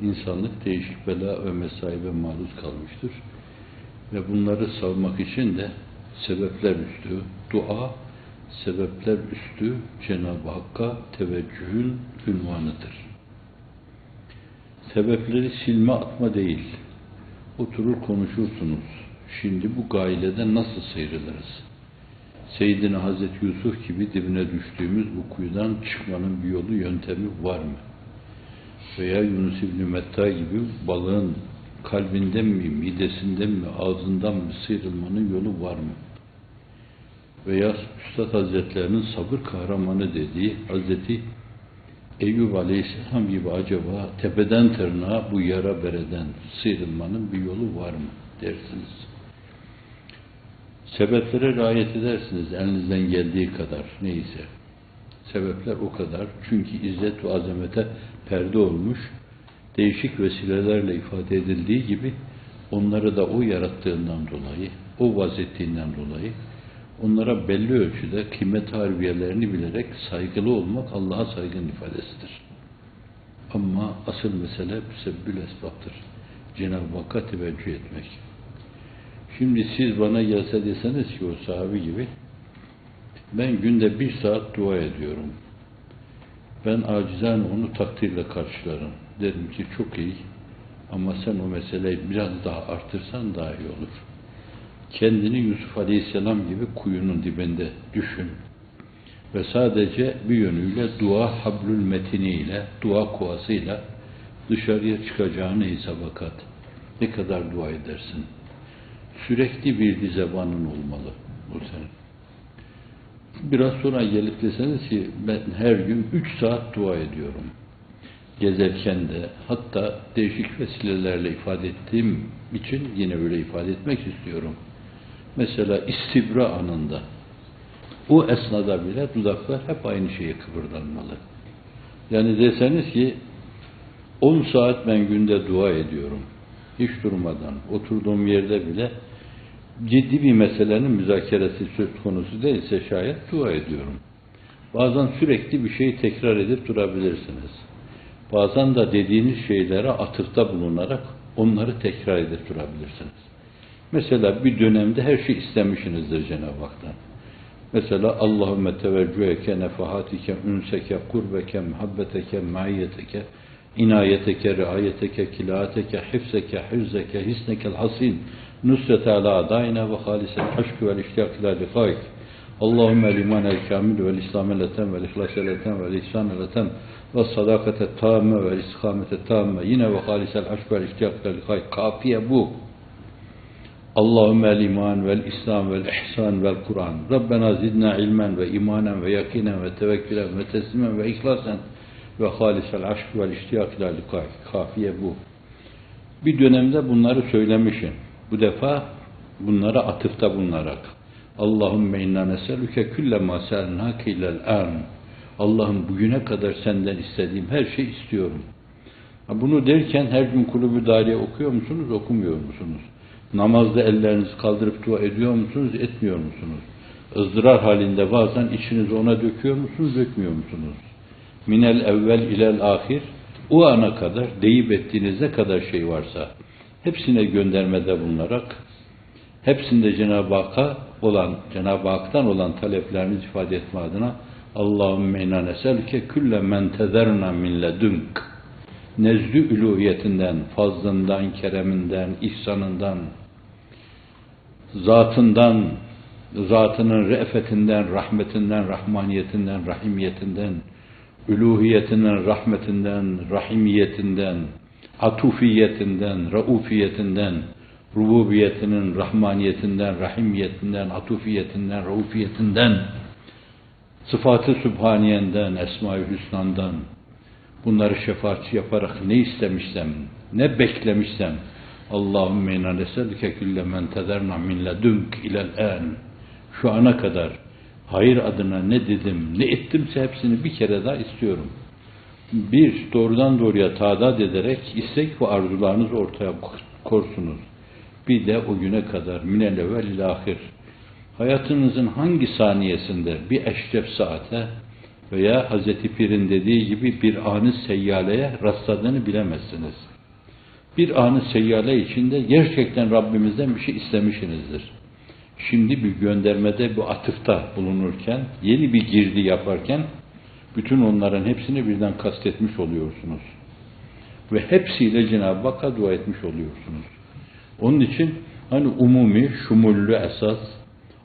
İnsanlık değişik bela ve mesaibe maruz kalmıştır. Ve bunları savmak için de sebepler üstü, dua, sebepler üstü Cenab-ı Hakk'a teveccühün ünvanıdır. Sebepleri silme atma değil. Oturur konuşursunuz. Şimdi bu gailede nasıl sıyrılırız? Seyyidina Hazreti Yusuf gibi dibine düştüğümüz bu kuyudan çıkmanın bir yolu, yöntemi var mı? Veya Yunus İbni Metta gibi balığın kalbinden mi, midesinden mi, ağzından mı sıyrılmanın yolu var mı? Veya Üstad Hazretlerinin sabır kahramanı dediği Hazreti Eyüp Aleyhisselam gibi acaba tepeden tırnağa bu yara bereden sıyrılmanın bir yolu var mı dersiniz. Sebeplere riayet edersiniz elinizden geldiği kadar neyse. Sebepler o kadar. Çünkü izzet ve azamete perde olmuş, değişik vesilelerle ifade edildiği gibi onları da o yarattığından dolayı, o vazettiğinden dolayı onlara belli ölçüde kıymet harbiyelerini bilerek saygılı olmak Allah'a saygın ifadesidir. Ama asıl mesele müsebbül esbaptır. Cenab-ı Hakk'a teveccüh etmek. Şimdi siz bana gelse deseniz ki o sahibi gibi ben günde bir saat dua ediyorum. Ben acizane onu takdirle karşılarım. Derim ki çok iyi ama sen o meseleyi biraz daha artırsan daha iyi olur. Kendini Yusuf Aleyhisselam gibi kuyunun dibinde düşün. Ve sadece bir yönüyle dua hablül metiniyle, dua kovasıyla dışarıya çıkacağını hesaba kat. Ne kadar dua edersin? Sürekli bir dizebanın olmalı bu senin. Biraz sonra gelip deseniz ki ben her gün üç saat dua ediyorum. Gezerken de hatta değişik vesilelerle ifade ettiğim için yine böyle ifade etmek istiyorum. Mesela istibra anında o esnada bile dudaklar hep aynı şeye kıpırdanmalı. Yani deseniz ki 10 saat ben günde dua ediyorum. Hiç durmadan oturduğum yerde bile ciddi bir meselenin müzakeresi söz konusu değilse şayet dua ediyorum. Bazen sürekli bir şeyi tekrar edip durabilirsiniz. Bazen de dediğiniz şeylere atıfta bulunarak onları tekrar edip durabilirsiniz. Mesela bir dönemde her şey istemişsinizdir Cenab-ı Hak'tan. Mesela Allahümme teveccüheke, nefahatike, ünseke, kurbeke, muhabbeteke, maiyeteke, inayeteke, riayeteke, kilaateke, hifzeke, hüzzeke, hisnekel hasin, nusret ala adayna ve halisel aşkı vel iştiyak ila likaik. Allahümme liman el kamil vel islam eleten vel ihlas eleten vel ihsan eleten ve sadakate tamme vel istikamete tamme. Yine ve halisel aşkı vel iştiyak ila likaik. Kafiye bu. Allahümme iman vel islam vel ihsan vel Kur'an. Rabbena zidna ilmen ve imanen ve yakinen ve tevekkülen ve teslimen ve ihlasen ve halisel aşk vel iştiyak ila. Kafiye bu. Bir dönemde bunları söylemişim. Bu defa bunlara atıfta bulunarak Allahümme inna neselüke külle ma selnâke ilel an. Allah'ım bugüne kadar senden istediğim her şey istiyorum. Bunu derken her gün kulübü dariye okuyor musunuz, okumuyor musunuz? Namazda ellerinizi kaldırıp dua ediyor musunuz, etmiyor musunuz? ızdırar halinde bazen içinizi ona döküyor musunuz, dökmüyor musunuz? Minel evvel ilel ahir, o ana kadar deyip ettiğiniz ne kadar şey varsa, hepsine göndermede bulunarak, hepsinde Cenab-ı Hakk'a olan, Cenab-ı Hak'tan olan taleplerinizi ifade etme adına Allahümme inna neselke külle men tezerna min ledünk nezdü üluhiyetinden, fazlından, kereminden, ihsanından, zatından, zatının re'fetinden, rahmetinden, rahmaniyetinden, rahimiyetinden, üluhiyetinden, rahmetinden, rahimiyetinden, atufiyetinden, raufiyetinden, rububiyetinin rahmaniyetinden, rahimiyetinden, atufiyetinden, raufiyetinden, sıfatı sübhaniyenden, esma-i hüsnandan, bunları şefaatçi yaparak ne istemişsem, ne beklemişsem, Allahümme inna neselike külle men tezerna min ledünk ilel en. Şu ana kadar hayır adına ne dedim, ne ettimse hepsini bir kere daha istiyorum. bir, doğrudan doğruya tadat ederek istek ve arzularınızı ortaya korsunuz. Bir de o güne kadar minel evvel ahir. Hayatınızın hangi saniyesinde bir eşref saate veya Hazreti Pir'in dediği gibi bir anı seyyaleye rastladığını bilemezsiniz. Bir anı seyyale içinde gerçekten Rabbimizden bir şey istemişsinizdir. Şimdi bir göndermede bu atıfta bulunurken, yeni bir girdi yaparken bütün onların hepsini birden kastetmiş oluyorsunuz. Ve hepsiyle Cenab-ı Hakk'a dua etmiş oluyorsunuz. Onun için hani umumi, şumullü esas,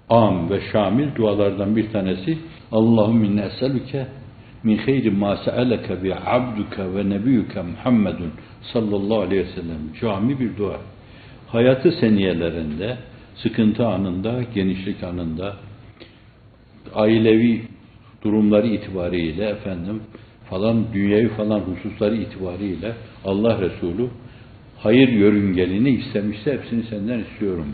am ve şamil dualardan bir tanesi Allahümme inne eselüke min hayri ma se'eleke bi abduke ve nebiyyüke Muhammedun sallallahu aleyhi ve sellem. Cami bir dua. Hayatı seniyelerinde, sıkıntı anında, genişlik anında, ailevi durumları itibariyle efendim falan dünyevi falan hususları itibariyle Allah Resulü hayır yörüngelini istemişse hepsini senden istiyorum.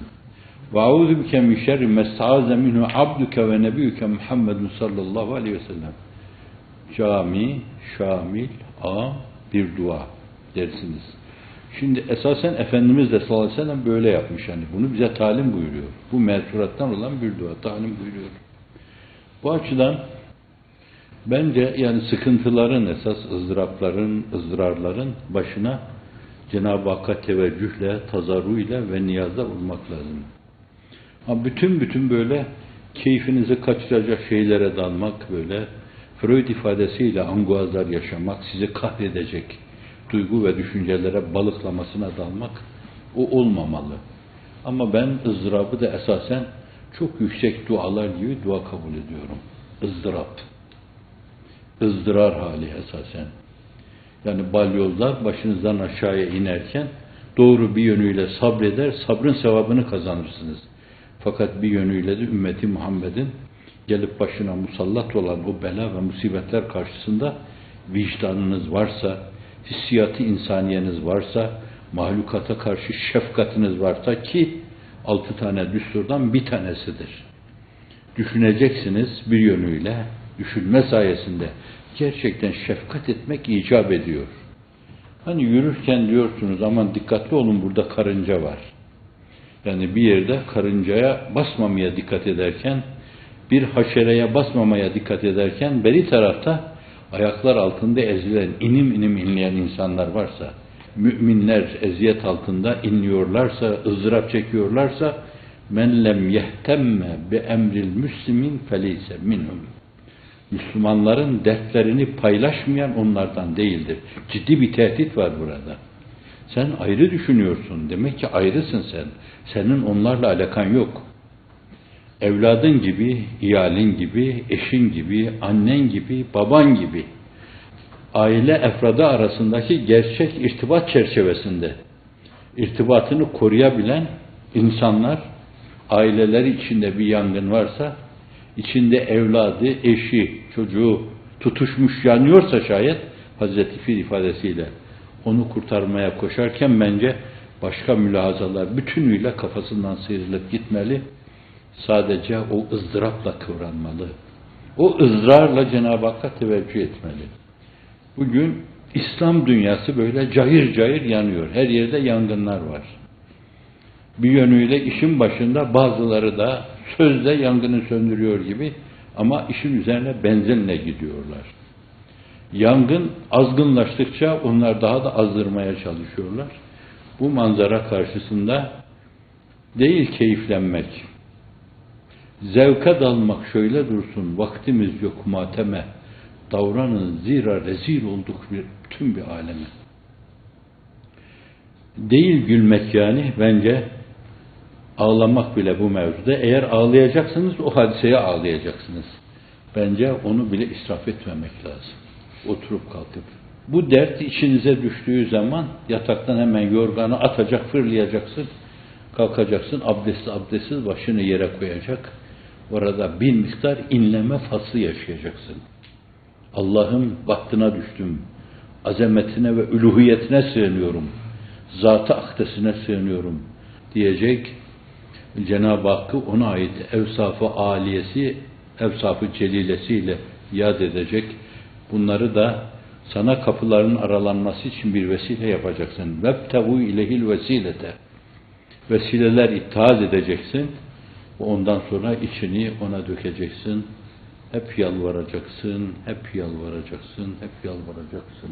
Ve auzu bike min şerri mestaaze minhu abduke ve nebiyyüke Muhammedun sallallahu aleyhi. Cami, şamil, a bir dua dersiniz. Şimdi esasen Efendimiz de sallallahu aleyhi ve sellem böyle yapmış. Yani bunu bize talim buyuruyor. Bu mensurattan olan bir dua. Talim buyuruyor. Bu açıdan bence yani sıkıntıların esas ızdırapların, ızdırarların başına Cenab-ı Hakk'a teveccühle, tazarruyla ve niyazla vurmak lazım. Ama bütün bütün böyle keyfinizi kaçıracak şeylere dalmak böyle Freud ifadesiyle anguazlar yaşamak, sizi kahredecek duygu ve düşüncelere balıklamasına dalmak o olmamalı. Ama ben ızdırabı da esasen çok yüksek dualar gibi dua kabul ediyorum. ızdırap. ızdırar hali esasen. Yani balyozlar başınızdan aşağıya inerken doğru bir yönüyle sabreder, sabrın sevabını kazanırsınız. Fakat bir yönüyle de ümmeti Muhammed'in gelip başına musallat olan o bela ve musibetler karşısında vicdanınız varsa, hissiyatı insaniyeniz varsa, mahlukata karşı şefkatiniz varsa ki altı tane düsturdan bir tanesidir. Düşüneceksiniz bir yönüyle, düşünme sayesinde gerçekten şefkat etmek icap ediyor. Hani yürürken diyorsunuz aman dikkatli olun burada karınca var. Yani bir yerde karıncaya basmamaya dikkat ederken, bir haşereye basmamaya dikkat ederken beri tarafta ayaklar altında ezilen, inim inim inleyen insanlar varsa, müminler eziyet altında inliyorlarsa, ızdırap çekiyorlarsa, men lem yehtemme bi emril müslimin feleyse minhum. Müslümanların dertlerini paylaşmayan onlardan değildir. Ciddi bir tehdit var burada. Sen ayrı düşünüyorsun. Demek ki ayrısın sen. Senin onlarla alakan yok. Evladın gibi, iyalin gibi, eşin gibi, annen gibi, baban gibi aile efradı arasındaki gerçek irtibat çerçevesinde irtibatını koruyabilen insanlar aileleri içinde bir yangın varsa içinde evladı, eşi, çocuğu tutuşmuş yanıyorsa şayet Hazreti Fil ifadesiyle onu kurtarmaya koşarken bence başka mülahazalar bütünüyle kafasından sıyrılıp gitmeli. Sadece o ızdırapla kıvranmalı. O ızrarla Cenab-ı Hakk'a teveccüh etmeli. Bugün İslam dünyası böyle cayır cayır yanıyor. Her yerde yangınlar var. Bir yönüyle işin başında bazıları da sözde yangını söndürüyor gibi ama işin üzerine benzinle gidiyorlar. Yangın azgınlaştıkça onlar daha da azdırmaya çalışıyorlar. Bu manzara karşısında değil keyiflenmek, zevke dalmak şöyle dursun, vaktimiz yok mateme, davranın zira rezil olduk bir, tüm bir aleme. Değil gülmek yani bence ağlamak bile bu mevzuda. Eğer ağlayacaksınız o hadiseye ağlayacaksınız. Bence onu bile israf etmemek lazım. Oturup kalkıp. Bu dert içinize düştüğü zaman yataktan hemen yorganı atacak, fırlayacaksın. Kalkacaksın, abdestli abdestsiz başını yere koyacak. Orada bir miktar inleme faslı yaşayacaksın. Allah'ım bahtına düştüm. Azametine ve üluhiyetine sığınıyorum. Zat-ı sığınıyorum diyecek. Cenab-ı Hakk'ı ona ait evsafı aliyesi, evsafı celilesiyle yad edecek. Bunları da Sana kapıların aralanması için bir vesile yapacaksın. Vebtehu ilehil vesilete. Vesileler itaat edeceksin. Ondan sonra içini ona dökeceksin. Hep yalvaracaksın, hep yalvaracaksın, hep yalvaracaksın.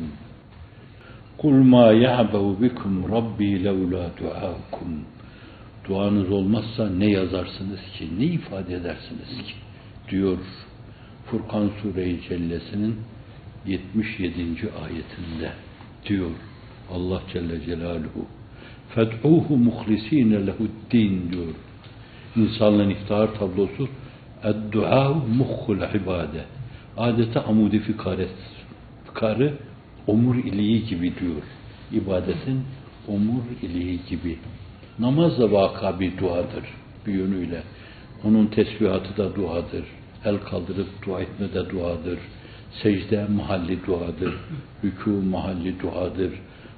Kul ma ya'bu bikum rabbi levla duakum. Duanız olmazsa ne yazarsınız ki, ne ifade edersiniz ki? diyor Furkan Sure-i Cellesi'nin 77. ayetinde diyor Allah Celle Celaluhu. Fed'uhu muhlisine lehuddin diyor. İnsanlığın iftihar tablosu Eddua muhkul ibade. Adeta amudi fikaret. Fikarı omur iliği gibi diyor. İbadetin omur iliği gibi. Namaz da vaka bir duadır bir yönüyle. Onun tesbihatı da duadır. El kaldırıp dua etme de duadır. Secde mahalli duadır. Rükû mahalli duadır.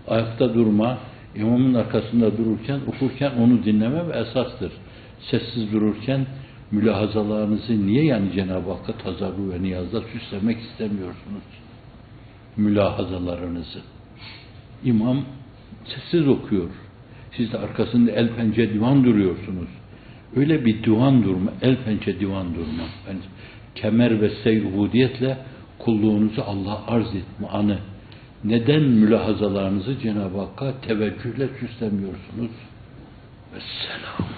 Ayakta durma, imamın arkasında dururken, okurken onu dinleme ve esastır. Sessiz dururken mülahazalarınızı niye yani Cenab-ı Hakk'a tazarru ve niyazda süslemek istemiyorsunuz? Mülahazalarınızı. İmam sessiz okuyor. Siz de arkasında el pençe divan duruyorsunuz. Öyle bir divan durma, el pençe divan durma. Yani kemer ve seyr ubudiyetle kulluğunuzu Allah'a arz etme anı. Neden mülahazalarınızı Cenab-ı Hakk'a teveccühle süslemiyorsunuz? Vesselam.